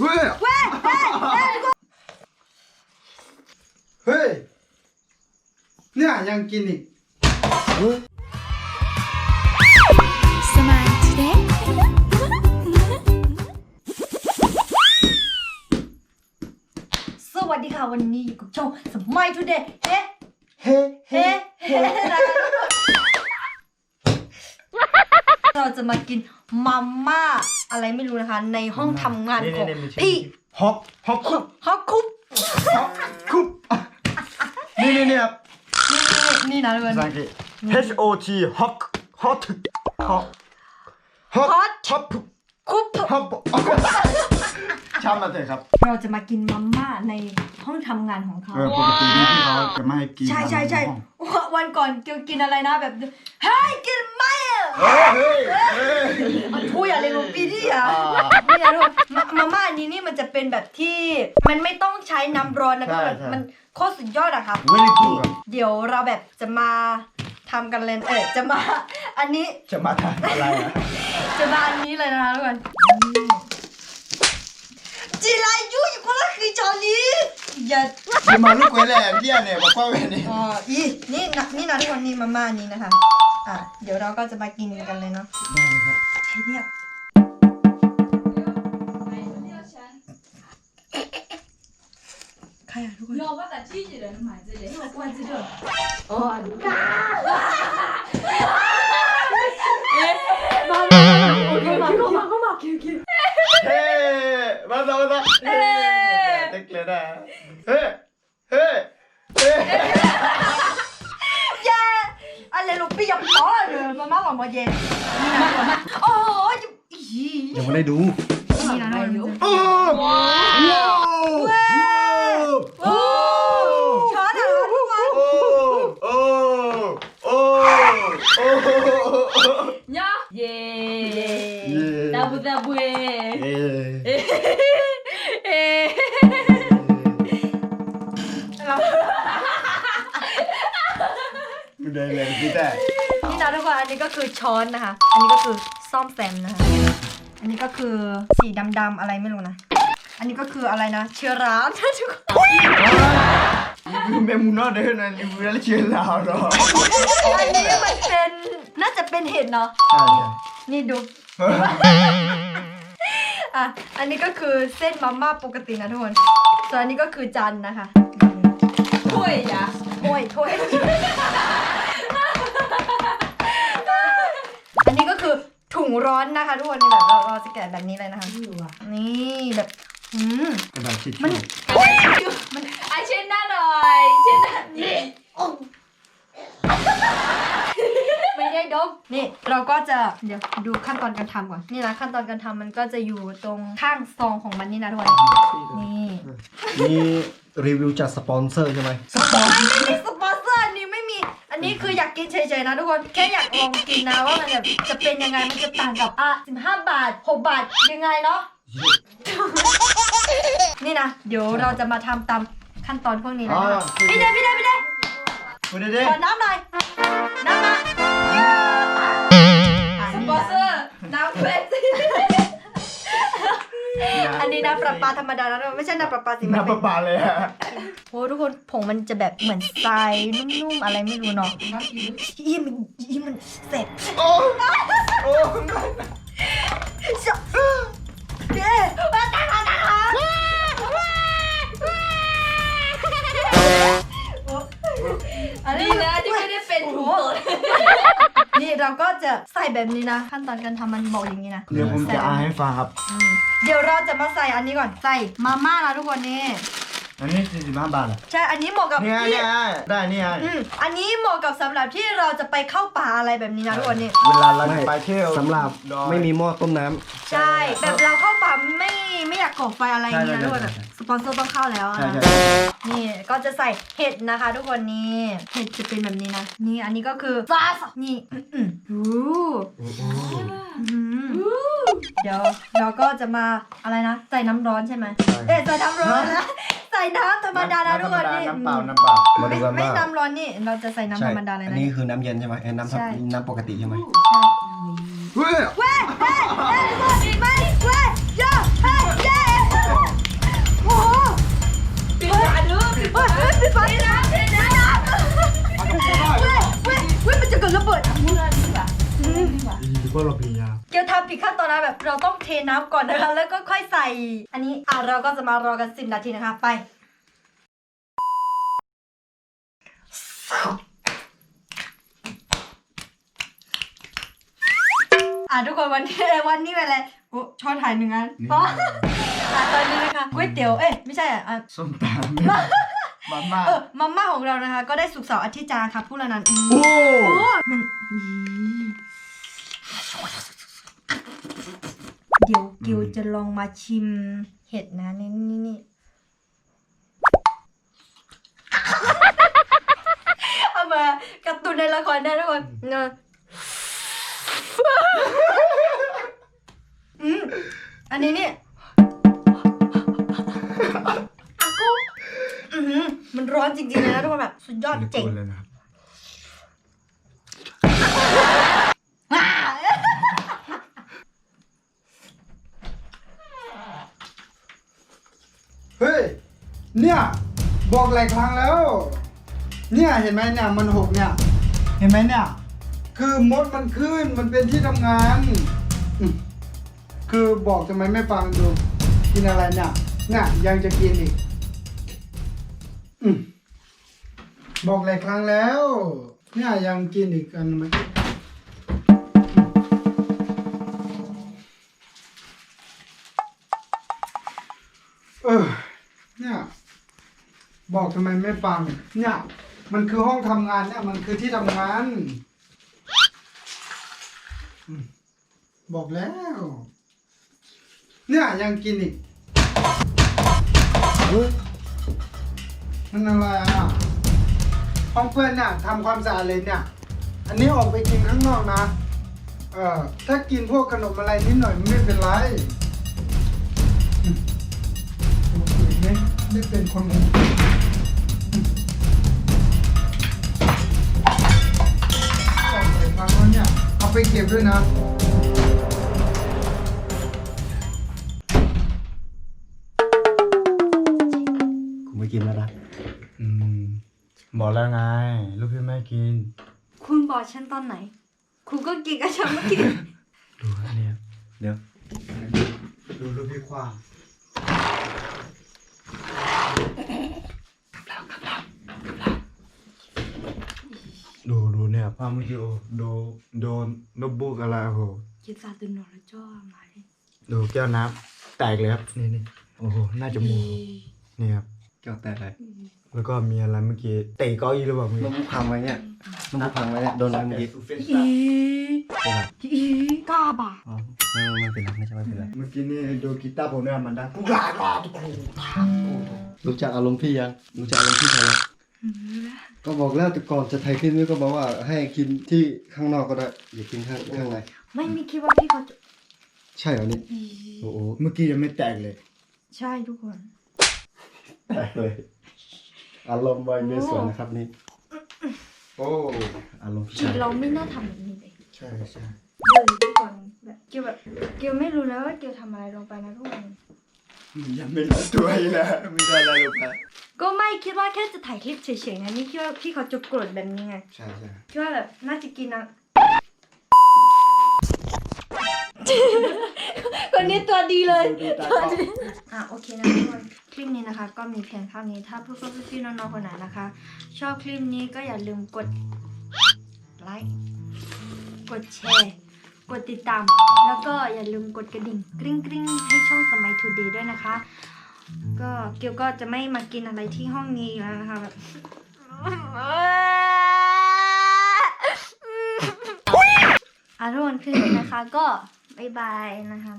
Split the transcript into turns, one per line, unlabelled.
เฮ้ย
เว้ยเฮ้ยเฮ้ยทุกคน
เฮ้ย เนี่ยยังกินอีก
สมายทูเดย์
สวัสดีค่ะวันนี้อยู่กับช่องสมัยทูเดย์เฮ้
เฮ้
เฮ้เฮ้ เราจะมากินมาม่าอะไรไม่รู้นะคะ ในห้องทำงานของพี่
ฮอกฮอกคุป
ฮอกคุป
ฮอกคุปนี่นี่นี่ครับ
นี่นะทุกค
ภาน ษาอังกฤษ H O T hot hot hot hot
Hot
hot
คุป
hot ช่างมาเถอะครับ
เราจะมากินมาม่าในห้องทำงานของเขา
เออปกตินี่พี่เขาจะไม่ให้กิน
ใช่ใช่ใช่
ห้อง
วันก่อนเกียวกินอะไรนะแบบเฮ้ยกินไม่ อะ
เฮ้ยเฮ้ยเฮ้ย
พูดอะไรลงปีที่อะ
อ่า
นี่นะทุกคนมามาม่านี้นี่มันจะเป็นแบบที่ มันไม่ต้องใช้น้ำร้อนนะทุกคน
ใช่ใช่
มันโคตรสุดยอดอะครับ
very good ครับ
เดี๋ยวเราแบบจะมาทำกันเลยเออจะมา อันนี้
จะมาทำอะไรอะ
จะมาอันนี้เลยนะคะทุกคนจีรายุอยู่คนละคือจอนี้อ ย่า
จะมาลูกไว้แหละเพี่ยเนี่ยบอกว่าเว้ยนี่
อ๋ออีนี่นะนี่นะทุกคนนี่มาม่านี้นะคะ อ่ะ เดี๋ยวเราก็จะมากินกันเลยเนาะ
ได้เลยครับ
ใช่เนี่ยใครอะทุกคน
要把它机器人买这里，因为关机这。
เฮ้มาซะม
มาม่าหอมมาเย็นนี่นะมาม่าโอ้ยอี
ยังไม่ได้ดู
นี่นะทุกคน
โอ้ว้าวโอ้
กคน
อั
นนี้ก็คือช้อนนะคะ อันนี้ก็คือซ่อมแซมนะคะ อันนี้ก็คือสีดำๆอะไรไม่รู้นะ อันนี้ก็คืออะไรนะ เชื้อรานะทุกคน
เมมูน่าเดินนั่นเวลาเชียร์ลาวเหรอ
อันนี้มันเป็น น่าจะเป็นเห็ดเนาะ
ใช่
นี่ดู
ใช่
อะ อันนี้ก็คือเส้นมาม่าปกตินะทุกคน ส่วนอันนี้ก็คือจันนะคะ
会呀，
ถ้วยถ้วย อันนี้ก็คือ มูร้อนนะคะทุกคนนี่แบบเราเราจะแกะแบบนี้เลยนะคะนี่แบบม
กระดาษทิชชู่
มันไอาเช่
นหน้าหน่อยเช่นหน้านี่
ไม่ได้ดมนี่เราก็จะเดี๋ยวดูขั้นตอนการทำก่อนนี่นะขั้นตอนการทำมันก็จะอยู่ตรงข้างซองของมันนี่นะทุกคนนี่
นี่รีวิวจากสปอนเซอร์ใช่ไหม
สปอนไม่ไม่ ยนะทุกคน แค่อยากลองกินนะว่ามันจะเป็นยังไง มันจะต่างกับอะ15 บาท 6 บาทยังไงเนาะ นี่นะ เดี๋ยวเราจะมาทำตามขั้นตอนพวกนี้นะคะ พี่เดพี่เดพี่เด
พี่เด้
ขอน้ำหน่อย น้ำมาสป
อ
น
เซ
อ
ร์น้ำเฟส
อันนี้น้ำประปาธรรมดาแล้วไม่ใช่น้ำประปาสิน้ำ
ประปาเลยฮะ
โอ้ทุกคนผงมันจะแบบเหมือนทรายนุ่มๆอะไรไม่รู้เนาะอีมันอีมันเสร็จ
โอ้โอ้
เด้ว้าตาตาตาอันนี้
นะที่ไม่ได้เป็
นหัวนี่เราก็จะใส่แบบนี้นะ ขั้นตอนการทำมันบอกอย่างนี้นะ
เดี๋ยวผมจะอาให้ฟังครับ
เดี๋ยวเราจะมาใส่อันนี้ก่อนใส่มาม่านะทุกคนนี่
อันนี้45บาทเหรอ
ใช่ อันนี้เหมาะกับ
เนี่ย
ที่
เนี่ยได้เนี่ย
อืมอันนี้เหมาะกับสำหรับที่เราจะไปเข้าป่าอะไรแบบนี้นะทุกคนนี่
เวลาเราจะไปเที่ยว
สำหรับ
ดอย
ไม่มีหม้อต้มน้ำ
ใช่ แบบเราเข้า ป่าไม่ไม่อยากก่อไฟอะไรอย่างเงี้ย
ใช่
ทุกคน
ใช่
แบบสปอนเซอร์ต้องเข้าแล้ว
ใช่
นะ
ใช่
นี่ก็จะใส่เห็ดนะคะ ทุกคนนี่เห็ดจะเป็นแบบนี้นะนี่อันนี้ก็คือซาสนี่อืมอืมอืมเดี๋ยวเราก็จะมาอะไรนะใส่น้ำร้อนใช่ไหมเอ๊ะใส่น้ำร้อนนะใส่น้ำธรรมดานะทุกคนนี่
น้ำเปล่าน้ำเปล่า
มา
ไม่
ดูกัน
ไม่
ว่า
น้ำร้อนนี่เราจะใส่น้ำธรรมดาเลย
อั
นะ
นนี้คือน้ำเย็นใช่ไหมไอ้น้ำ
ใช่
น้ำปกติใช่ไหม
เฮ้ย
เว้ยเว้ แบบเราต้องเทน้ำก่อนนะคะ แล้วก็ค่อยใส่ อันนี้อะเราก็จะมารอกันสิบนาทีนะคะ ไป อะทุกคนวันนี้วันนี้เป็นอะไรโอ้ช้อนถ่ายหนึ่งอันเพราะอะตอนนี้นะคะก๋วยเตี๋ยวเอ๊ะไม่ใช่อะอะ
ส้มตำมาม่า
เออมาม่าของเรานะคะ ก็ได้สุกร์เสาร์อาทิตย์จาค่ะพูดแล้วนั้นอืม
โอ้
โอ้มันอืม เดี๋ยวเกียวจะลองมาชิมเห็ดนะนี่นี่นี่เอามาการ์ตูนในละครได้ทุกคนเนอะอืมอันนี้นี่อากูอื้อหือมันร้อนจริงๆเลยนะทุกคนแบบ สุดยอดเจ๋ง
เลยนะครับ
อ่า
เฮ้ย เนี่ยบอกหลายครั้งแล้ว เนี่ยเห็นไหมเนี่ยมันหกเนี่ย เห็นไหมเนี่ย คือมดมันขึ้นมันเป็นที่ทำงานอืมคือบอกทำไมไม่ฟังดู กินอะไรเนี่ยเนี่ยยังจะกินอีกอืมบอกหลายครั้งแล้ว เนี่ยยังกินอีกอันไหมเออ บอกทำไมไม่ฟัง เนี่ย มันคือห้องทำงานเนี่ย มันคือที่ทำงานอืมบอกแล้ว เนี่ยยังกินอีกเฮ้ยมันอะไรอะห้องเพื่อนเนี่ยทำความสะอาดเลยเนี่ย อันนี้ออกไปกินข้างนอกนะ เออถ้ากินพวกขนมอะไรนิดหน่อยไม่เป็นไรอืมโอเคไหมไม่เป็นคนห ไปเก็บด้วยนะ
กูไม่กินแล้วนะ
อืมบอกแล้วไง ลูกพี่ไม่กิน
คุณบอกฉันตอนไหน คุณก็กินกับฉันเมื่อกี้
ดูอันเนี้ย
เดี๋ยว
ดูลูกพี่ควาง ดูดูเนี่ยภาพเมื่อกี้โอ้ดูโดนโน้ตบุ๊กอะไรโอ้โห
กินซาตุนโนแล้วจ้อมา
ดูแก้วน้ำแตกเลยครับนี่นี่โอ้โหน่าจะมูกนี่ครับ
แก้วแตกเลย
แล้วก็มีอะไรเมื่อกี้เตะเก้าอี้หรือเปล่าเมื่อ
น้อง
กี้
มุกพังไว้เนี่ยน้องมุกพังไว้เนี่ยโดนอะไรเมื่อกี้
อี
เป็นไร
อีกล้าบ่ะ
อ๋อไม่ไม่ไม่เป็นไรไม่ใช่ไม่เป็นไร
เมื่อกี้นี่ดูกีตาร์ผมเนี่ยมันดังกุกลาลาตุกรูทางโอ้โห
รู้จักอารมณ์พี่ยังรู้จักอารมณ์พี่ใช่ไหม ก็บอกแล้วแต่ก่อนจะถ่ายคลิปนี้ก็บอกว่าให้กินที่ข้างนอกก็ได้อย่ากินข้างข้างใน
ไม่มีคิดว่าพี่เขาจะ
ใช่เหรอนี่โอ้โห
เมื่อกี้ยังไม่แตกเลย
ใช่ทุกคน
แตกเลย อารมณ์ไวเบสวนนะครับนี่
โอ้
อารมณ์พี่
จริ
ชางย
เราไม่น่าทำแบบนี้เลย
ใช่ใช่
เดินทุกคนแบบเกียวแบบเกียวไม่รู้แล้วว่าเกียวทำอะไรลงไปนะทุกคน
ยังไม่รู้ตัวอีกนะไม่ได้อะไรหรอกนะ
ก็ไม่คิดว่าแค่จะถ่ายคลิปเฉยๆไงนี่คิดว่าพี่เขาจะโกรธแบบนี้ไง
ใช่ใช่
คิดว่าแบบน่าจะกินนะคนนี้ตัวดีเลย
ดูตากล้อง
อะโอเคนะทุกคนคลิปนี้นะคะ ก็มีเพียงเท่านี้ถ้าเพื่อนๆพี่ๆน้องๆคนไหนนะคะ ชอบคลิปนี้ก็อย่าลืมกดไลค์กดแชร์กดติดตาม แล้วก็อย่าลืมกดกระดิ่งกริ๊งกริ๊งๆให้ช่องสมัยทูเดย์ด้วยนะคะ ก็เกียวก็จะไม่มากินอะไรที่ห้องนี้อีกแล้วนะคะแบบอะทุกคนคลิปนี้นะคะก็บายบายนะคะ